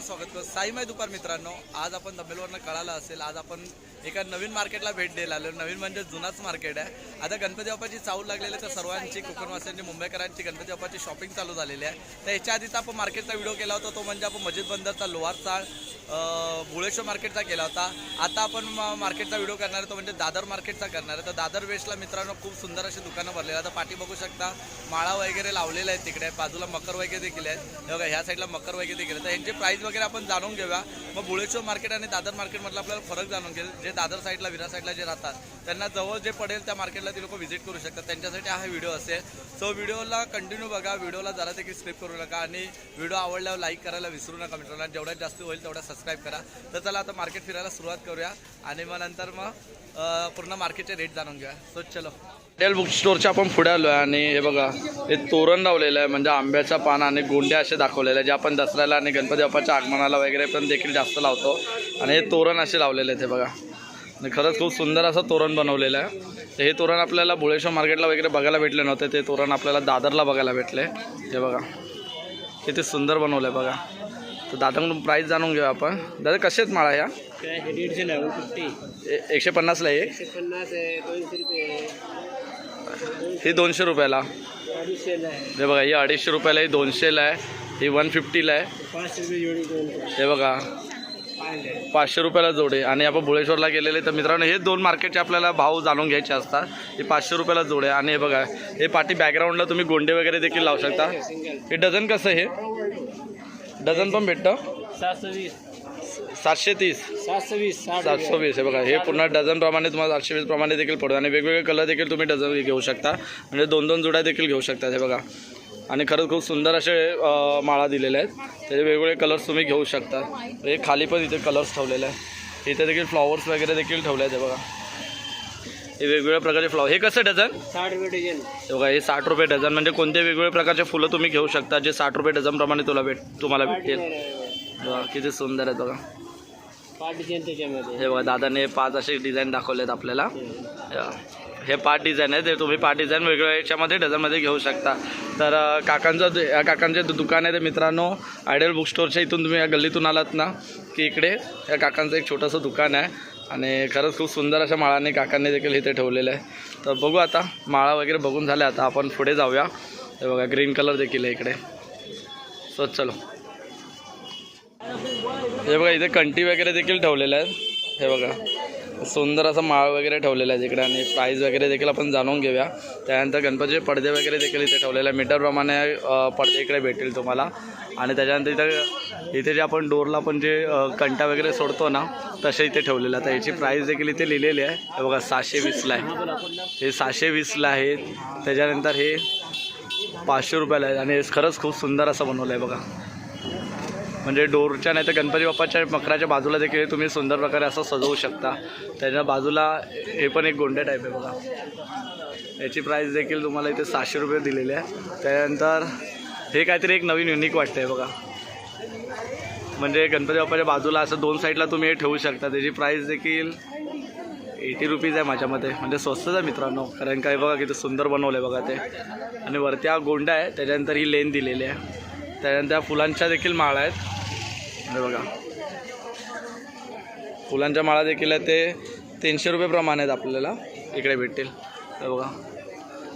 सर्वांचं स्वागत करतो. साईमाय दुपार मित्रांनो आज आपण दबेलवरनं कळालं असेल आज आपण एका नवीन मार्केटला भेट द्यायला आलो. नवीन म्हणजे जुनाच मार्केट आहे. आता गणपती बाप्पाची चावल लागलेली तर सर्वांची कोकणवासियांची मुंबईकरांची गणपती बाप्पाची शॉपिंग चालू झालेली आहे. तर याच्या आधीचा आपण मार्केटचा व्हिडिओ केला होता तो म्हणजे आपण मस्जिद बंदरचा लोहार चाळ. भुळेश्वर मार्केटचा केला होता. आता आपण मार्केटचा व्हिडिओ करणार आहे तो म्हणजे दादर मार्केटचा करणार आहे. तर दादर वेस्टला मित्रांनो खूप सुंदर अशी दुकानं भरलेली आता पाठी बघू शकता माळा वगैरे लावलेला आहेत तिकडे. बाजूला मकर वगैरे देखील आहेत. बघा ह्या साईडला मकर वगैरे देखील आहे तर यांचे प्राईस वगैरे आपण जाणून घेऊया. मग भुळेश्वर मार्केट आणि दादर मार्केटमधला आपल्याला फरक जाणून घेईल. जे दादर साईडला विरा साईडला जे राहतात त्यांना जवळ जे पडेल त्या मार्केटला ते लोक व्हिजिट करू शकतात. त्यांच्यासाठी हा व्हिडिओ असेल. सो व्हिडिओला कंटिन्यू बघा. व्हिडिओला जरा देखील स्किप करू नका. आणि व्हिडिओ आवडल्यावर लाईक करायला विसरू नका मित्रांनो. जेवढ्यात जास्त होईल तेवढ्या सबस्क्राईब करा. तर चला आता मार्केट फिरायला सुरुवात करूया. आणि मग नंतर मग पूर्ण मार्केटचे रेट जाणून घेऊया. सो चलो. पटेल बुक स्टोअरच्या आपण पुढे आलो आहे आणि हे बघा हे तोरण लावलेलं आहे. म्हणजे आंब्याचा पान आणि गोंड्या असे दाखवलेले आहे जे आपण दसऱ्याला आणि गणपती बाप्पाच्या आगमनाला वगैरे पण देखील जास्त लावतो. आणि हे तोरण असे लावलेले आहेत हे बघा. आणि खरंच खूप सुंदर असं तोरण बनवलेलं आहे. तर हे तोरण आपल्याला भुळेश्वर मार्केटला वगैरे बघायला भेटले नव्हते. ते तोरण आपल्याला दादरला बघायला भेटले. हे बघा किती सुंदर बनवलं आहे बघा. तर दादाकडून प्राईस जाणून घेऊ आपण. दादा कसे आहेत माळा या? फिफ्टी ए- एकशे पन्नासला आहे एकशे पन्नास आहे दोनशे रुपये ही दोनशे रुपयाला. हे बघा ही अडीचशे रुपयाला ही दोनशेला आहे. ही वन फिफ्टीला आहे. हे बघा पाचशे रुपयाला जोडे. आणि आपण भुळेश्वरला गेलेले तर मित्रांनो हे दोन मार्केटचे आपल्याला भाव जाणून घ्यायचे असतात. हे पाचशे रुपयाला जोडे आणि हे बघा हे पाठी बॅकग्राऊंडला तुम्ही गोंडे वगैरे देखील लावू शकता. हे डझन कसं आहे हे? डझन पण भेटतं? सातशे वीस. सातशे तीस. सातशे वीस सातशे वीस हे बघा हे पूर्ण डझन प्रमाणे तुम्हाला सातशे वीस प्रमाणे देखील पडतं आणि वेगवेगळे कलर देखील तुम्ही डझन घेऊ शकता. म्हणजे दोन दोन जुड्या देखील घेऊ शकता हे बघा. आणि खरंच खूप सुंदर असे माळा दिलेले आहेत. त्याचे वेगवेगळे कलर्स तुम्ही घेऊ शकता. हे खाली पण इथे कलर्स ठेवलेले आहे इथे देखील फ्लॉवर्स वगैरे देखील ठेवले आहेत हे बघा. हे वेगवेगळ्या प्रकारचे फ्लॉवर हे कसं डझन? साठ रुपये डझन. हे बघा हे साठ रुपये डझन. म्हणजे कोणते वेगवेगळ्या प्रकारचे फुलं तुम्ही घेऊ शकता जे साठ रुपये डझनप्रमाणे तुला भेट तुम्हाला भेटतील. बघा, किती सुंदर आहेत बघा. पाच डझन त्याच्यामध्ये. हे बघा दादाने पाच असे डिझाईन दाखवलेत आपल्याला. हे. पाच डिझाईन आहे ते तुम्ही पाच डिझाईन वेगवेगळ्या याच्यामध्ये डझनमध्ये घेऊ शकता. तर काकांचं काकांचे दुकान आहे ते मित्रांनो. आयडियल बुक स्टोअरच्या इथून तुम्ही या गल्लीतून आलात ना की इकडे. या काकांचं एक छोटंसं दुकान आहे. आणि खरंच खूप सुंदर अशा माळाने काकांनी देखील इथे ठेवलेलं आहे. तर बघू आता माळा वगैरे बघून झाल्या आता आपण पुढे जाऊया. हे बघा ग्रीन कलर देखील आहे इकडे. सो चलो. हे बघा इथे कंटी वगैरे देखील ठेवलेल्या आहेत. हे बघा. सुंदर असा माळ वगैरे ठेवलेला आहे तिकडे आणि प्राईज वगैरे देखील आपण जाणून घेऊया. त्यानंतर गणपतीचे पडदे वगैरे देखील इथे ठेवलेले आहे मीटरप्रमाणे पडदे इकडे भेटतील तुम्हाला. आणि त्याच्यानंतर इथं इथे जे आपण डोरला पण जे कंटा वगैरे सोडतो ना तसे इथे ठेवलेलं आहे. आता याची प्राईस देखील इथे लिहिलेली आहे. बघा सहाशे वीसला आहे. हे सहाशे वीसला आहे. त्याच्यानंतर हे पाचशे रुपयाला आहे. आणि हे खरंच खूप सुंदर असं बनवलं आहे बघा. म्हणजे डोरच्या नाही तर गणपती बाप्पाच्या मकराच्या बाजूला देखील तुम्ही सुंदर प्रकारे असं सजवू शकता. त्याच्या बाजूला हे पण एक गोंड्या टाईप आहे बघा. याची प्राईस देखील तुम्हाला इथे सहाशे रुपये दिलेली आहे. त्यानंतर हे काहीतरी एक नवीन युनिक वाटतं आहे बघा. म्हणजे गणपती बाप्पाच्या बाजूला असं दोन साईडला तुम्ही हे ठेवू शकता. त्याची प्राईस देखील एटी रुपीज आहे माझ्या मते. म्हणजे स्वस्तच आहे मित्रांनो. कारण काय बघा किती सुंदर बनवलं आहे बघा ते. आणि वरती हा गोंडा आहे. त्याच्यानंतर ही लेन दिलेली आहे. त्याच्यानंतर फुलांच्या देखील माळा आहेत. हे बघा. फुलांच्या माळा देखील आहे ते तीनशे रुपयेप्रमाणे आहेत आपल्याला. इकडे भेटतील. हे बघा.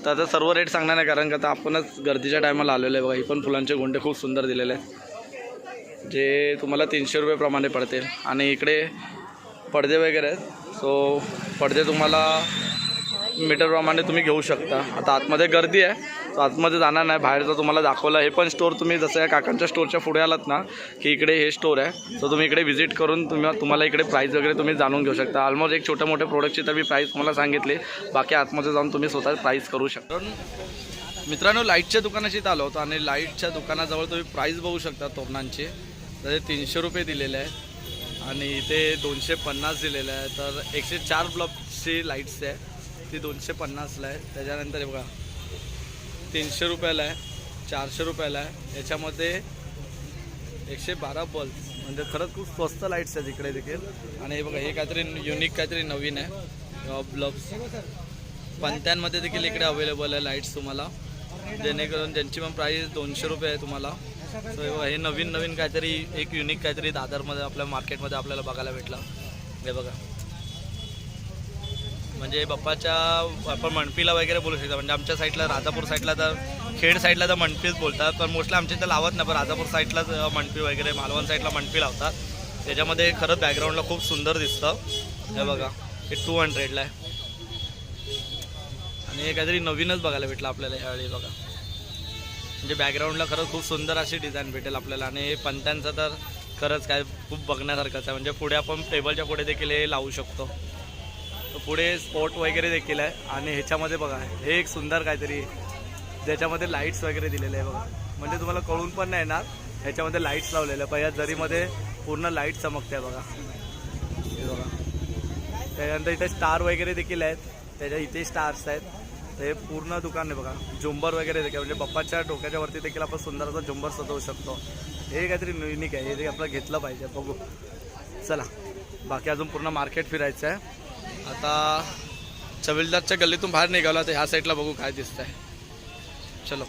तर आता सर्व रेट सांगणार नाही कारण का आता आपणच गर्दीच्या टायमाला आलेलो आहे बघा. ही पण फुलांचे गोंडे खूप सुंदर दिलेले आहेत. जे तुम्हाला तीनशे रुपयेप्रमाणे पडतील. आणि इकडे पडदे वगैरे आहेत. सो पडदे तुम्हाला मीटरप्रमाणे तुम्ही घेऊ शकता. आता आतमध्ये गर्दी आहे. आतमध्ये जाणार नाही बाहेरचं तुम्हाला दाखवलं हे पण स्टोअर तुम्ही जसं या काकांच्या स्टोअरच्या पुढे आलात ना की इकडे हे स्टोअर आहे तर तुम्ही इकडे व्हिजिट करून तुम्ही तुम्हाला इकडे प्राईस वगैरे तुम्ही जाणून घेऊ शकता. ऑलमोस्ट एक छोट्या मोठ्या प्रोडक्टची तर मी प्राईस तुम्हाला सांगितली बाकी आतमध्ये जाऊन तुम्ही स्वतः प्राईस करू शकता. मित्रांनो लाईटच्या दुकानाशी आलो होतो आणि लाईटच्या दुकानाजवळ तुम्ही प्राईस बघू शकता तोरणांची. तर ते तीनशे रुपये दिलेले आहे आणि इथे दोनशे पन्नास दिलेलं आहे तर एकशे चार ब्लॉकची लाईट्स आहे ती दोनशे पन्नासला आहे. त्याच्यानंतर हे बघा तीनशे रुपयाला आहे चारशे रुपयाला आहे. याच्यामध्ये एकशे बारा बल्ब. म्हणजे खरंच खूप स्वस्त लाईट्स आहेत इकडे देखील. आणि हे बघा हे काहीतरी युनिक काहीतरी नवीन आहे. ब्लब्स पंत्यांमध्ये देखील इकडे अवेलेबल आहे लाईट्स तुम्हाला. जेणेकरून ज्यांची पण प्राईस दोनशे रुपये आहे तुम्हाला. हे नवीन नवीन काहीतरी एक युनिक काहीतरी दादरमध्ये आपल्या मार्केटमध्ये आपल्याला बघायला भेटलं. हे बघा. म्हणजे बाप्पाच्या आपण मणपीला वगैरे बोलू शकतो. म्हणजे आमच्या साईडला राजापूर साईडला तर खेड साईडला तर मणपीच बोलतात. पण मोस्टली आमच्या इथं लावत नाही पण राजापूर साईडलाच मणपी वगैरे मालवण साईडला मणपी लावतात. त्याच्यामध्ये खरंच बॅकग्राऊंडला खूप सुंदर दिसतं. हे बघा हे टू हंड्रेडला आहे. आणि हे काहीतरी नवीनच बघायला भेटलं आपल्याला यावेळी बघा. म्हणजे बॅकग्राऊंडला खरंच खूप सुंदर अशी डिझाईन भेटेल आपल्याला. आणि हे पंत्यांचं तर खरंच काय खूप बघण्यासारखंच आहे. म्हणजे पुढे आपण टेबलच्या पुढे देखील हे लावू शकतो. पुढे स्पॉट वगैरे देखील आहे. आणि ह्याच्यामध्ये बघा हे एक सुंदर काहीतरी ज्याच्यामध्ये लाईट्स वगैरे दिलेले आहे बघा. म्हणजे तुम्हाला कळून पण नाही येणार ह्याच्यामध्ये लाईट्स लावलेल्या आहे पण या जरीमध्ये पूर्ण लाइट चमकते बघा. हे बघा. त्याच्यानंतर इथे स्टार वगैरे देखील आहेत. त्याच्या इथे स्टार्स आहेत. ते हे पूर्ण दुकान आहे बघा. झुंबर वगैरे देखील म्हणजे पप्पाच्या डोक्याच्या वरती देखील आपण सुंदर असं झुंबर सजवू शकतो. हे काहीतरी युनिक आहे. हे जे आपलं घेतलं पाहिजे. बघू. चला. बाकी अजून पूर्ण मार्केट फिरायचं आहे. आता चविलदारच्या गल्लीतून बाहेर निघालो तर ह्या साईडला बघू काय दिसत आहे चलो.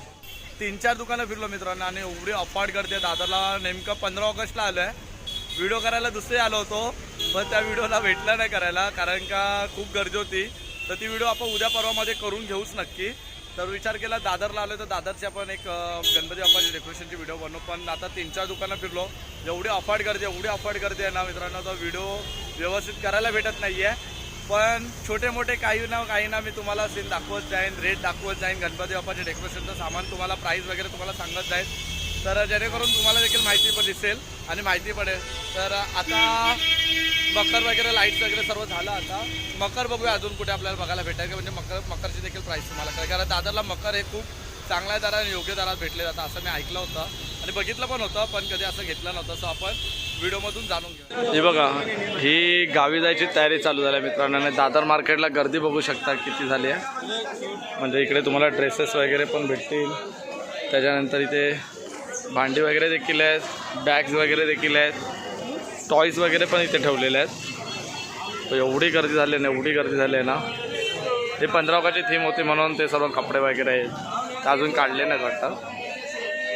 तीन चार दुकानं फिरलो मित्रांनो आणि एवढी अपाट करते दादाला दादरला नेमकं पंधरा ऑगस्टला आलो आहे व्हिडिओ करायला दुसरे आलो होतो पण त्या व्हिडिओला भेटला नाही करायला कारण का खूप गर्दी होती. तर ती व्हिडिओ आपण उद्या परवामध्ये करून घेऊच नक्की. तर विचार केला दादरला आलो तर दादरचे आपण एक गणपती बाप्पाची डेकोरेशनची व्हिडिओ बनवू. पण आता तीन चार दुकानं फिरलो. एवढी अफाट गर्दी एवढी अफाट गर्दी आहे ना मित्रांनो तो व्हिडिओ व्यवस्थित करायला भेटत नाही आहे पण छोटे मोठे काही ना काही ना मी तुम्हाला सीन दाखवत जाईन रेट दाखवत जाईन गणपती बाप्पाचे डेकोरेशनचं सामान तुम्हाला प्राईस वगैरे तुम्हाला सांगत जाईल तर जेणेकरून तुम्हाला देखील माहिती पण दिसेल आणि माहिती पडेल तर आता मकर वगैरे लाईट्स वगैरे सर्व झालं आता. मकर बघूया अजून कुठे आपल्याला बघायला भेटेल का म्हणजे मकर मकरची देखील प्राईस तुम्हाला कळेल. कारण दादरला मकर हे खूप चांगल्या दरात आणि योग्य दरात भेटले जातं असं मी ऐकलं होतं. आणि बघितलं पण होतं पण कधी असं घेतलं नव्हतं. असं आपण व्हिडिओमधून जाणून घ्या हे बघा ही गावी जायची तयारी चालू झाली मित्रांनो. आणि दादर मार्केटला गर्दी बघू शकता किती झाली आहे. म्हणजे इकडे तुम्हाला ड्रेसेस वगैरे पण भेटतील. त्याच्यानंतर इथे भांडी वगैरे देखील आहेत बॅग्स वगैरे देखील आहेत. टॉईज वगैरे पण इथे ठेवलेले आहेत. तर एवढी गर्दी झाली आहे ना एवढी गर्दी झाली आहे ना. हे पंधरा ऑगस्टची थीम होती म्हणून ते सर्व कपडे वगैरे आहेत ते अजून काढले नाहीत वाटतं.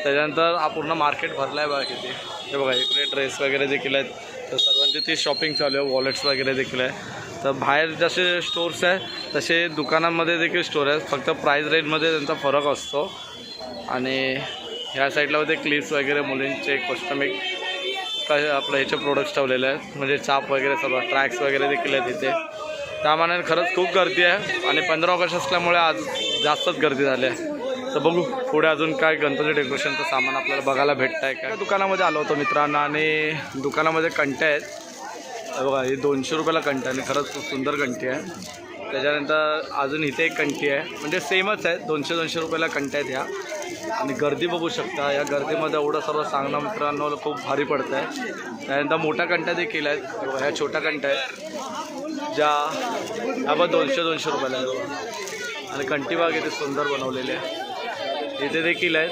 त्याच्यानंतर हा पूर्ण मार्केट भरला आहे बघा किती. हे बघा इकडे ड्रेस वगैरे देखील आहेत. तर सर्वांची ती शॉपिंग चालू आहे वॉलेट्स वगैरे देखील आहे. तर बाहेर जसे स्टोर्स आहे तसे दुकानांमध्ये देखील स्टोर आहेत. फक्त प्राईस रेटमध्ये त्यांचा फरक असतो. आणि ह्या साईडला होते क्लिप्स वगैरे मुलींचे कॉस्टमिक आपलं ह्याचे प्रोडक्ट्स ठेवलेले आहेत. म्हणजे चाप वगैरे सर्व ट्रॅक्स वगैरे देखील आहेत इथे. त्यामानाने खरंच खूप गर्दी आहे. आणि पंधरा ऑगस्ट असल्यामुळे आज जास्तच गर्दी झाली आहे. तर बघू पुढे अजून काय गणपती डेकोरेशनचं सामान आपल्याला बघायला भेटतं आहे का दुकानामध्ये आलो होतो मित्रांनो आणि दुकानामध्ये कंटे आहेत. बघा हे दोनशे रुपयाला कंटी आणि खरंच खूप सुंदर कंटी आहे. त्याच्यानंतर अजून इथे एक कंटी आहे. म्हणजे सेमच आहे दोनशे दोनशे रुपयाला कंट्या आहेत ह्या आणि गर्दी बघू शकता या गर्दीमध्ये एवढं सर्व सांगणं मित्रांनो खूप भारी पडतं आहे त्यानंतर मोठा कंट्या देखील आहेत. बघा, ह्या छोट्या कंट्या आहेत. ज्या ह्या पण दोनशे दोनशे रुपयाला आहे आणि कंटी बाग इथे सुंदर बनवलेली आहे. इथे देखील आहेत.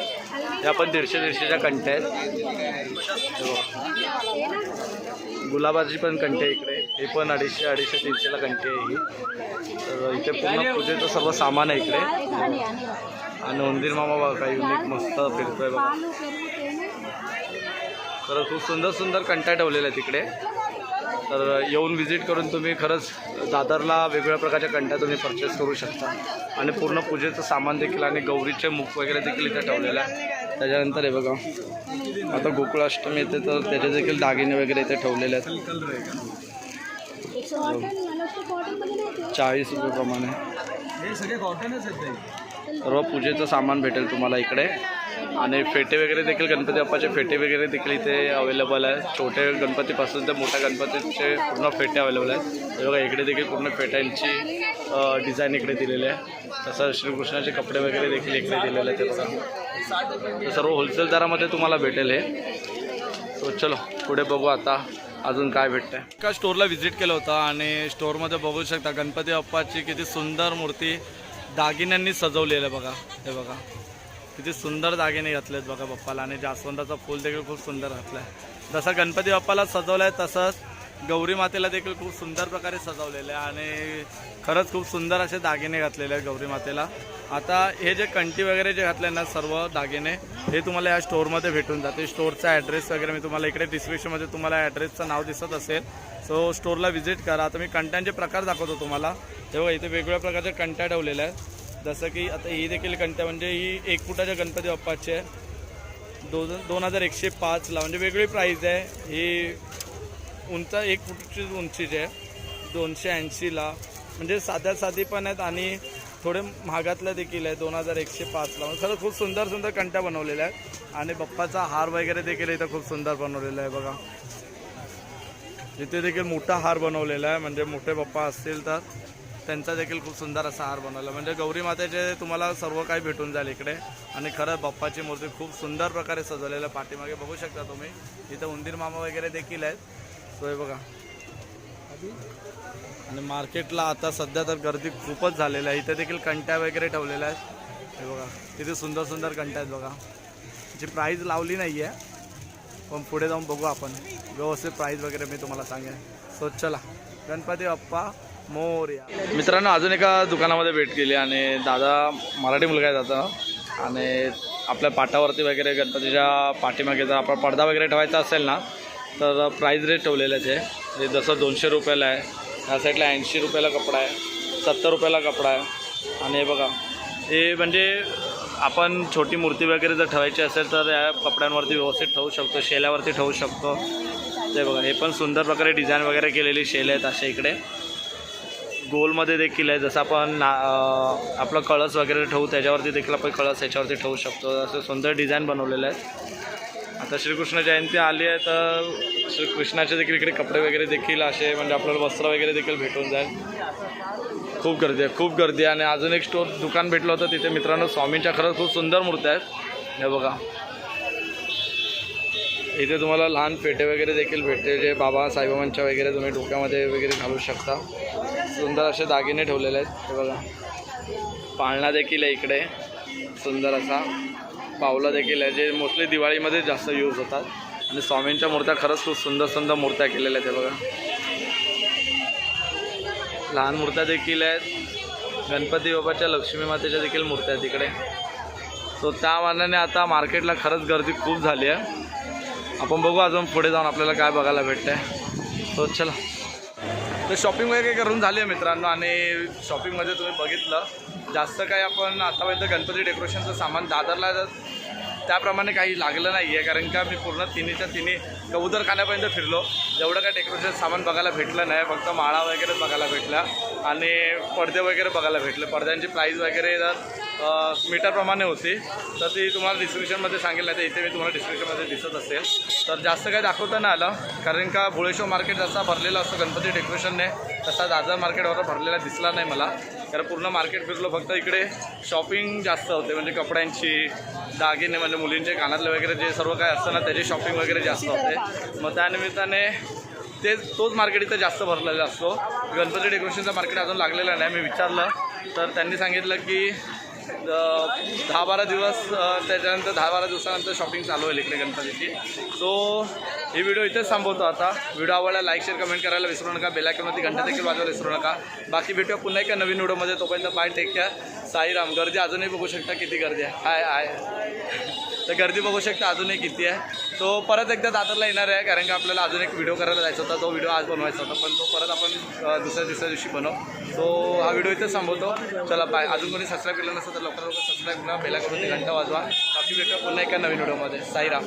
त्या पण दीडशे दीडशेच्या कंट्या आहेत. हो. गुलाबाची पण कंटे इकडे. हे पण अडीचशे अडीचशे तीनशेला कंठे आहे ही. तर इथे पूर्ण पूजेचं सर्व सामान आहे इकडे. आणि उंदीर मामा बघा काही युनिक मस्त फिरतोय बघा. तर खूप सुंदर सुंदर कंट्या ठेवलेल्या आहेत इकडे. तर येऊन व्हिजिट करून तुम्ही खरंच दादरला वेगवेगळ्या प्रकारच्या कंट्या तुम्ही परचेस करू शकता. आणि पूर्ण पूजेचं सामान देखील आणि गौरीचे मुख वगैरे देखील इथे ठेवलेलं आहे. त्याच्यानंतर हे बघा. आता गोकुळाष्टमी येते तर त्याचे देखील दागिने वगैरे इथे ठेवलेले आहेत. चाळीस रुपये प्रमाणे. सर्व पूजेचं सामान भेटेल तुम्हाला इकडे. आणि फेटे वगैरे देखील गणपती बाप्पाचे फेटे वगैरे देखील इथे अवेलेबल आहे छोटे गणपतीपासून ते मोठ्या गणपतीचे पूर्ण फेटे अवेलेबल आहेत. हे बघा इकडे देखील पूर्ण फेट्यांची डिझाईन इकडे दिलेली आहे. तसं श्रीकृष्णाचे कपडे वगैरे देखील इकडे दिलेले आहेत ते बघा. सर्व होलसेल दरामध्ये तुम्हाला भेटेल हे. तो चलो पुढे बघू आता अजून काय भेटतंय. एका स्टोरला व्हिजिट केलं होतं आणि स्टोअरमध्ये बघू शकता गणपती बाप्पाची किती सुंदर मूर्ती दागिन्यांनी सजवलेलं आहे बघा हे बघा. किती सुंदर दागिने घातलेत बघा बाप्पाला आणि जास्वंदाचं फूल देखील खूप सुंदर घातलं आहे जसं गणपती बाप्पाला सजवलं आहे तसंच गौरी मातेला देखील खूप सुंदर प्रकारे सजवलेलं आहे. आणि खरंच खूप सुंदर असे दागिने घातलेले आहेत गौरी मातेला. आता हे जे कंटी वगैरे जे घातले ना सर्व दागिने हे तुम्हाला या स्टोअरमध्ये भेटून जाते. स्टोअरचा ॲड्रेस वगैरे मी तुम्हाला इकडे डिस्क्रिप्शनमध्ये तुम्हाला ॲड्रेसचं नाव दिसत असेल सो स्टोअरला व्हिजिट करा. आता मी कंट्यांचे प्रकार दाखवतो तुम्हाला. तेव्हा इथे वेगवेगळ्या प्रकारच्या कंट्या ठेवलेल्या आहेत. जसं की आता ही देखील घंटा म्हणजे ही एक फुटाच्या गणपती बाप्पाची आहे. दोन दोन हजार एकशे पाचला म्हणजे वेगळी प्राईज आहे. ही उंच एक फुटची उंचीची आहे. दोनशे ऐंशीला म्हणजे साध्या साधी पण आहेत आणि थोडे महागातल्या देखील आहे. दोन हजार एकशे पाचला म्हणजे खरं खूप सुंदर सुंदर कंट्या बनवलेल्या आहेत आणि बाप्पाचा हार वगैरे देखील इथं खूप सुंदर बनवलेला आहे बघा. इथे देखील मोठा हार बनवलेला आहे. म्हणजे मोठे बाप्पा असतील तर. त्यांचा देखील खूप सुंदर असा हार बनवला. म्हणजे गौरी मातेचे तुम्हाला सर्व काही भेटून जाईल इकडे. आणि खरं बाप्पाची मूर्ती खूप सुंदर प्रकारे सजवलेलं आहे पाठीमागे बघू शकता तुम्ही. इथं उंदीर मामा वगैरे देखील आहेत. सो हे बघा. आणि मार्केटला आता सध्या तर गर्दी खूपच झालेली आहे. इथे देखील कंट्या वगैरे ठेवलेल्या आहेत. हे बघा. किती सुंदर सुंदर कंट्या आहेत बघा. जी प्राईज लावली नाही आहे पण पुढे जाऊन बघू आपण. व्यवस्थित प्राईज वगैरे मी तुम्हाला सांगेन. सो चला. गणपती बाप्पा. मोर्या. मित्रांनो अजून एका दुकानामध्ये भेट केली आणि दादा मराठी मुलगा आहे दादा. आणि आपल्या पाटावरती वगैरे गणपतीच्या पाठीमागे जर आपण पडदा वगैरे ठेवायचा असेल ना तर प्राईज रेट ठेवलेलेच आहे म्हणजे जसं दोनशे रुपयाला आहे ह्या साईडला ऐंशी रुपयाला कपडा आहे सत्तर रुपयाला कपडा आहे. आणि हे बघा हे म्हणजे आपण छोटी मूर्ती वगैरे जर ठेवायची असेल तर या कपड्यांवरती व्यवस्थित ठेवू शकतो शेल्यावरती ठेवू शकतो. ते बघा हे पण सुंदर प्रकारे डिझाईन वगैरे केलेली शेल आहेत असे इकडे. गोलमध्ये देखील आहे. जसं आपण ना आपलं कळस वगैरे ठेवू त्याच्यावरती देखील आपण कळस याच्यावरती ठेवू शकतो. असं सुंदर डिझाईन बनवलेलं आहे. आता श्रीकृष्ण जयंती आली आहे तर श्रीकृष्णाचे देखील इकडे कपडे वगैरे देखील असे म्हणजे आपल्याला वस्त्र वगैरे देखील भेटून जाईल. खूप गर्दी आहे खूप गर्दी आहे. आणि अजून एक स्टोर दुकान भेटलं होतं तिथे मित्रांनो स्वामींच्या खरंच खूप सुंदर मूर्त्या आहेत. हे बघा. इथे तुम्हाला लहान पेटे वगैरे देखील भेटते जे बाबा साईबाबांच्या वगैरे तुम्ही डोक्यामध्ये वगैरे घालू शकता. सुंदर असे दागिने ठेवलेले आहेत. हे बघा. पाळणा देखील आहे इकडे. सुंदर असा. पावला देखील आहे जे मोस्टली दिवाळीमध्ये जास्त यूज होतात. आणि स्वामींच्या मूर्त्या खरंच खूप सुंदर सुंदर मूर्त्या केलेल्या आहेत हे बघा. लहान मूर्त्या देखील आहेत. गणपती बाबाच्या लक्ष्मी मातेच्या देखील मूर्त्या आहेत तिकडे सो त्या मानाने आता मार्केटला खरंच गर्दी खूप झाली आहे. आपण बघू अजून पुढे जाऊन आपल्याला काय बघायला भेटतं आहे सो चला. तर शॉपिंग वगैरे करून झाली आहे मित्रांनो आणि शॉपिंगमध्ये तुम्ही बघितलं. जास्त काही आपण आतापर्यंत गणपती डेकोरेशनचं सामान दादरला त्याप्रमाणे काही लागलं नाही आहे कारण का मी पूर्ण तिन्हीच्या तिन्ही कबूतर खाण्यापर्यंत फिरलो. जेवढं काय डेकोरेशन सामान बघायला भेटलं नाही फक्त माळा वगैरे बघायला भेटला आणि पडदे वगैरे बघायला भेटले. पडद्यांची प्राईज वगैरे जर मीटरप्रमाणे होती. तर ती तुम्हाला डिस्क्रिप्शनमध्ये सांगेल नाही तर इथे मी तुम्हाला डिस्क्रिप्शनमध्ये दिसत असेल. तर जास्त काही दाखवता नाही आलं कारण का भुळेश्वर मार्केट जसा भरलेला असतो गणपती डेकोरेशनने तसा दादर मार्केटवर भरलेला दिसला नाही मला. कारण पूर्ण मार्केट फिरलो फक्त इकडे शॉपिंग जास्त होते म्हणजे कपड्यांची दागिने म्हणजे मुलींचे कानातले वगैरे जे सर्व काय असतं ना त्याची शॉपिंग वगैरे जास्त होते. मग त्यानिमित्ताने ते तोच मार्केट इथं जास्त भरलेला असतो. गणपती डेकोरेशनचा मार्केट अजून लागलेला नाही मी विचारलं. तर त्यांनी सांगितलं की दहा बारा दिवस त्याच्यानंतर दहा बारा दिवसानंतर शॉपिंग चालू आहे इकडे गणपतीची. सो ही व्हिडिओ इथेच थांबवतो आता. व्हिडिओ आवडला लाईक शेअर कमेंट करायला विसरू नका. बेलायकनवरती घंटा देखील वाजवायला विसरू नका. बाकी भेटूया पुन्हा एका नवीन व्हिडिओमध्ये तोपर्यंत बाय टेक केअर साईराम गर्दी अजूनही बघू शकता किती गर्दी आहे. हाय हाय. तर गर्दी बघू शकता अजूनही किती आहे. तो परत एकदा दादरला येणार आहे कारण की आपल्याला अजून एक व्हिडिओ करायला जायचा होता. तो व्हिडिओ आज बनवायचा होता. पण तो परत आपण दुसऱ्या तिसऱ्या दिवशी बनव. तो हा व्हिडिओ इथेच थांबवतो. चला बाय अजून कोणी सबस्क्राईब केलं नसेल तर लवकर लवकर सबस्क्राईब करा. बेला करून ते घंटा वाजवा. बाकी भेटूया पुन्हा एका नवीन व्हिडिओमध्ये साईराम.